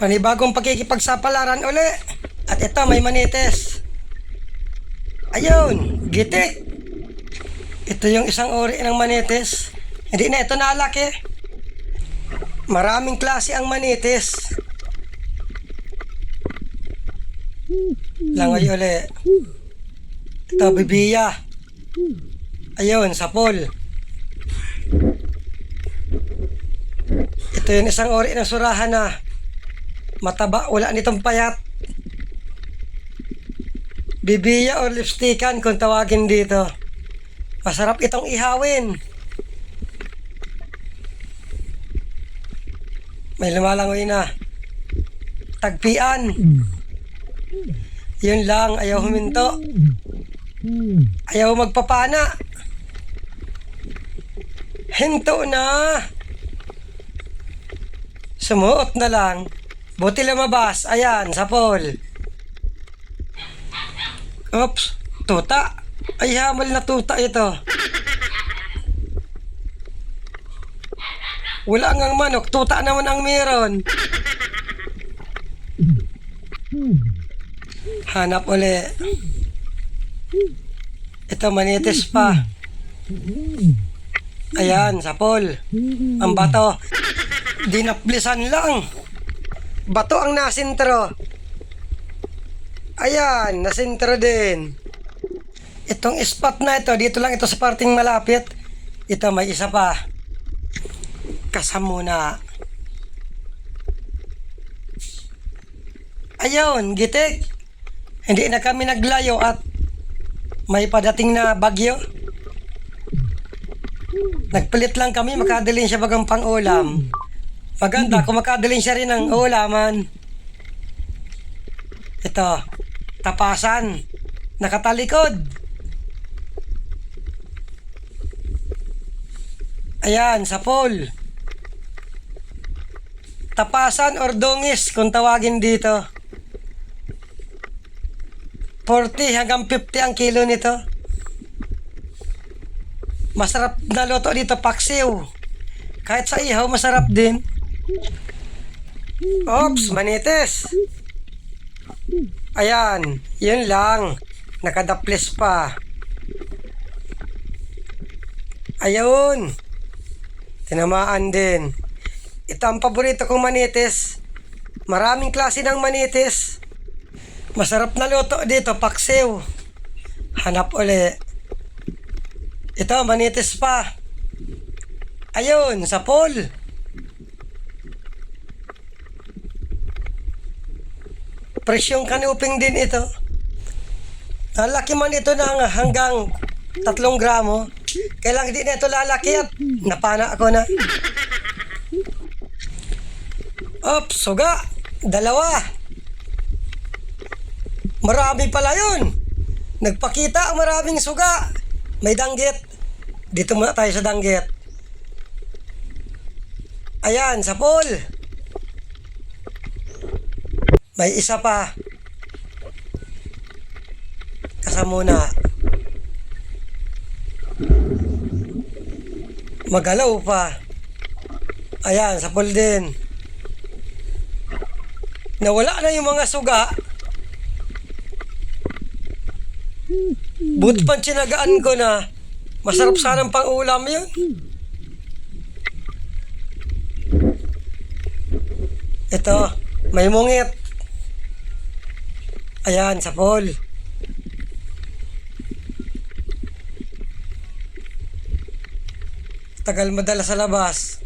Panibagong pakikipagsapalaran uli. At ito, may manites. Ayun, gitik. Ito yung isang uri ng manites. Hindi na ito nalaki. Maraming klase ang manites. Langoy uli. Ito, bibiya. Ayun, sapol. Ito yung isang ori ng surahan na mataba, wala nitong payat. Bibiya o lipstickan kung tawagin dito. Masarap itong ihawin. May lumalangoy na. Tagpian. Yun lang, ayaw huminto. Ayaw magpapana. Hinto na. Sumuot na lang. Buti lumabas. Ayan, sa pole. Oops, tuta. Ay, hamal na tuta ito. Wala ngang manok, tuta naman ang meron. Hanap uli. Ito, manitis pa. Ayan, sa pole. Ang bato. Dinaplisan lang. Bato ang nasintro. Ayan, nasintro din. Itong spot na ito, dito lang ito sa parting malapit. Ito, may isa pa. Kasamuna. Ayun, gitik. Hindi na kami naglayo at may padating na bagyo. Nagpalit lang kami, makadalhin siya bagang pang-ulam. Maganda, kung makadalhin siya rin ng ulaman. Ito, tapasan, nakatalikod. Ayan, sa pole. Tapasan or dungis kung tawagin dito. 40 hanggang 50 ang kilo nito. Masarap na luto dito, paksiw. Kahit sa ihaw, masarap din. Oops, manitis. Ayan, yun lang. Nakadaplis pa. Ayun. Tinamaan din. Ito ang paborito kong manitis. Maraming klase ng manitis. Masarap na luto dito, paksiw. Hanap uli. Ito, manitis pa. Ayun, sa pool. Presyong kanuping din ito. Ang laki man ito ng hanggang tatlong gramo. Kailang hindi na ito lalaki at napana ako na. Ops, suga. Dalawa. Marami pala yun. Nagpakita ang maraming suga. May danggit. Dito muna tayo sa danggit. Ayan, sa pool. May isa pa. Kasamuna. Magalaw pa. Ayan, sa pool din. Nawala na yung mga suga. Buti pa tinagaan ko na masarap sanang pang ulam yun. Ito, may mungit. Ayan, sa pool. Tagal madala sa labas.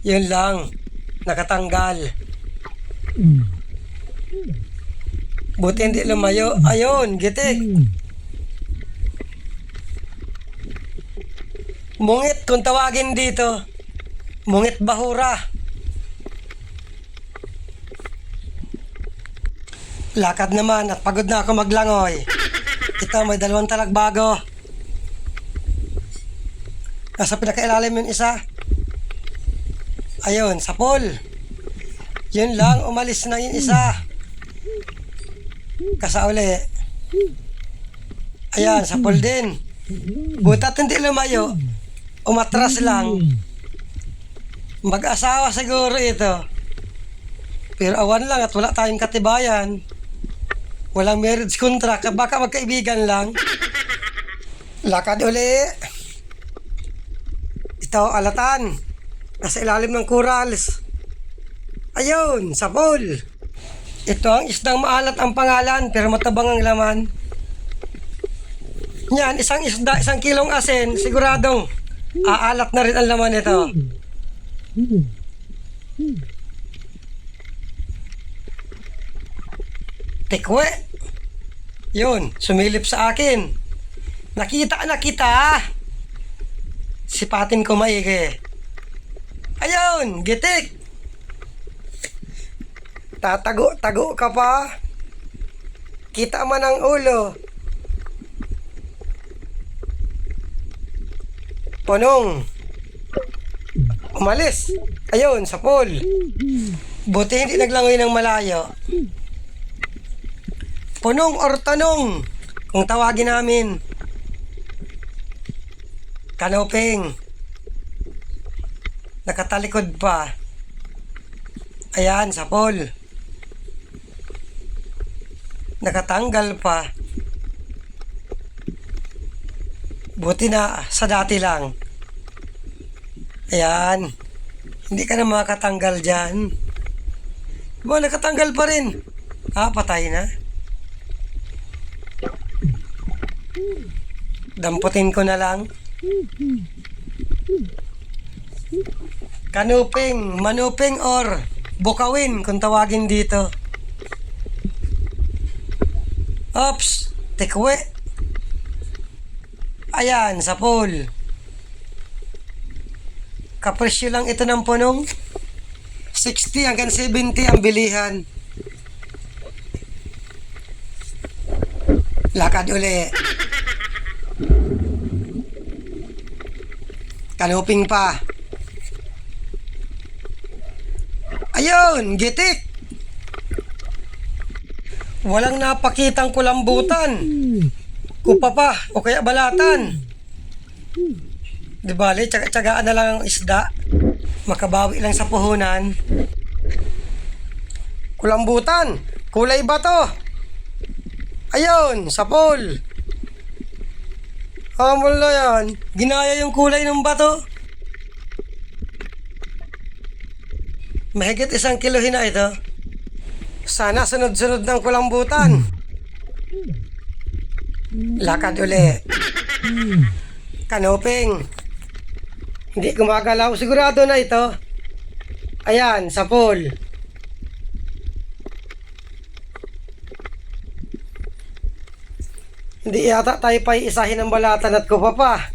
Yun lang. Nakatanggal. Buti hindi lumayo. Ayun, gitik. Mungit kung tawagin dito. Mungit bahura. Lakad naman at pagod na ako maglangoy. Ito, may dalawang talagbago. Nasa pinakailalim yung isa. Ayun, sa pool. Yun lang, umalis na yung isa. Kasauli. Ayan, sa pool din. Butat hindi lumayo. Umatras lang. Mag-asawa siguro ito. Pero awan lang at wala tayong katibayan. Walang marriage contract. Baka magkaibigan lang. Lakad uli. Ito, alatan. Nasa ilalim ng corals. Ayun, sa pool. Ito ang isdang maalat ang pangalan pero matabang ang laman. Yan, isang isda, isang kilong asin, siguradong aalat na rin ang laman nito. Tikwe. Yun, sumilip sa akin. Nakita na kita. Sipatin ko maigi. Ayun, gitik. Tatago-tago ka pa. Kita man ang ulo. Punong. Umalis. Ayun, sa pool. Buti hindi naglangoy ng malayo. Punong or tanong, kung tawagin namin. Kanoping. Nakatalikod pa. Ayan, sa pool. Nakatanggal pa. Buti na sa dati lang. Ayan. Hindi ka na makatanggal dyan. Mo, nakatanggal pa rin. Ah, patay na. Damputin ko na lang. Kanuping, manuping or bukawin kung tawagin dito. Ops, tikwe. Ayan, sa pool. Kapresyo lang ito ng punong. 60 hanggang 70 ang bilihan. Lakad uli. Kanuping pa. Ayun, gitik. Walang napakitang kulambutan. Kupa pa, o kaya balatan. Di bale, tsaga-tsagaan na lang ang isda. Makabawi lang sa puhunan. Kulambutan, kulay ba to? Ayun, sa pool. Hamol na yan. Ginaya yung kulay ng bato. Mahigit isang kilohin na ito. Sana sunod-sunod ng kulambutan. Lakad uli. Kanoping. Hindi gumagalaw. Sigurado na ito. Ayan, sa pool. Hindi yata tayo pa isahin ng balatan at kupa pa.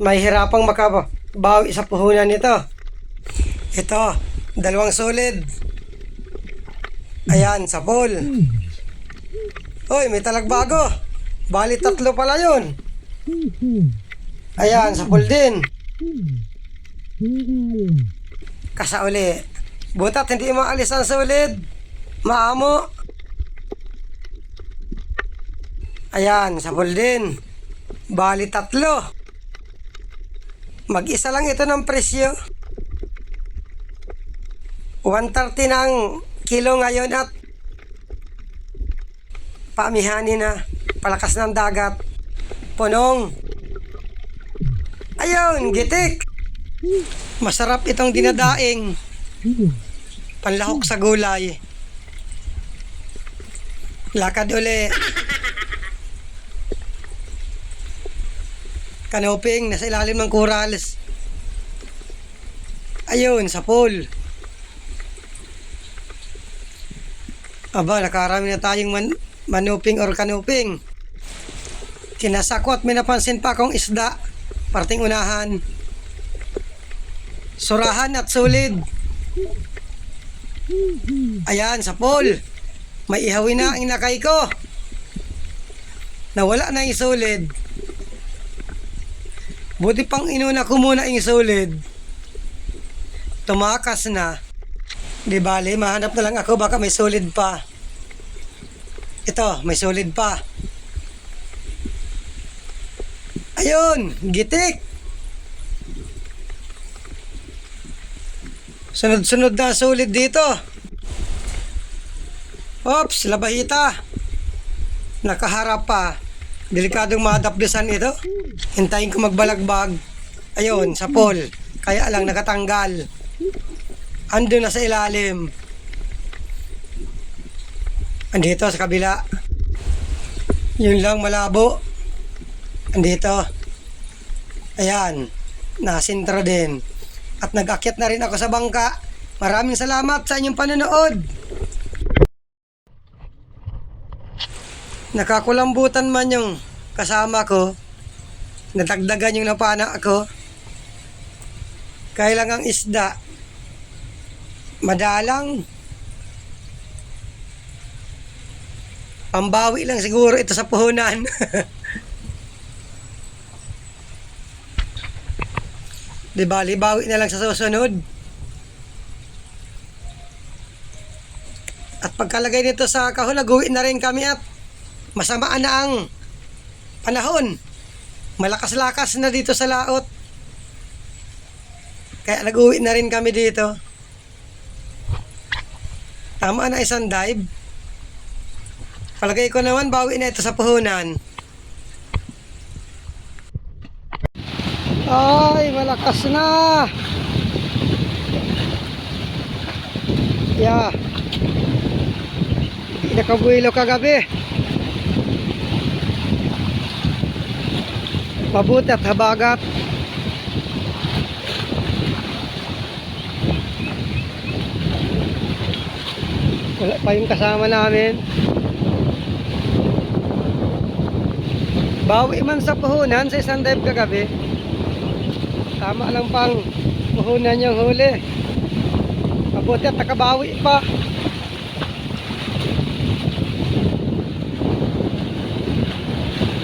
May hirapang makabawi sa puhunan nito. Ito, dalawang solid. Ayan, sa pool. Hoy, may talagbago. Bali tatlo pala yun. Ayan, sa pool din. Kasa uli. Butat, hindi maalis ang solid. Maamo. Ayan, sa pool din. Bali tatlo. Mag-isa lang ito ng presyo. 130 ng kilo ngayon at paamihani na palakas ng dagat. Punong. Ayun, gitik. Masarap itong dinadaing. Panlahok sa gulay. Lakad uli. Kanoping, nasa ilalim ng corals. Ayun, sa pool. Aba, nakarami na tayong man, manuping or kanuping. Kinasakot, may napansin pa akong isda. Parting unahan. Surahan at sulid. Ayan, sa pool. May ihawin na ang inakay ko. Nawala na yung sulid. Buti pang inuna ko muna yung sulid. Tumakas na. Di bale, mahanap na lang ako baka may solid pa. Ito, may solid pa. Ayun, gitik. Sunod-sunod na sulit dito. Ops, labahita. Nakaharap pa. Delikadong madapdesan ito. Hintayin ko magbalagbag. Ayun, sa pole. Kaya lang nakatanggal. Ando na sa ilalim. Andito sa kabila. Yun lang malabo. Andito. Ayan. Nasintra din. At nag-akyat na rin ako sa bangka. Maraming salamat sa inyong panonood. Nakakulambutan man yung kasama ko. Nadagdagan yung napana ako. Kaya lang ang isda. Madalang. Pambawi lang siguro ito sa puhunan. Di ba, libawi na lang sa susunod. At pagkalagay nito sa kahon, laguin na rin kami at masamaan na ang panahon. Malakas-lakas na dito sa laot. Kaya nag-uwi na rin kami dito. Tama na isang dive. Palagay ko naman, bawi na ito sa puhunan. Ay, malakas na. Yeah. Nakabuilo kagabi. Mabuti at habagat. Wala pa yung kasama namin. Bawi man sa puhunan sa isang dive kagabi. Tama lang pang puhunan yung huli. Mabuti at nakabawi pa.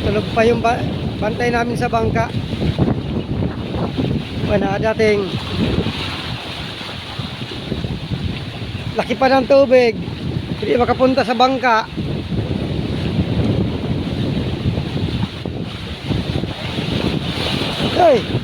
Tulog pa yung ba bantay namin sa bangka. Wala dating. Laki pa ng tubig. Hindi makapunta sa bangka. Ay!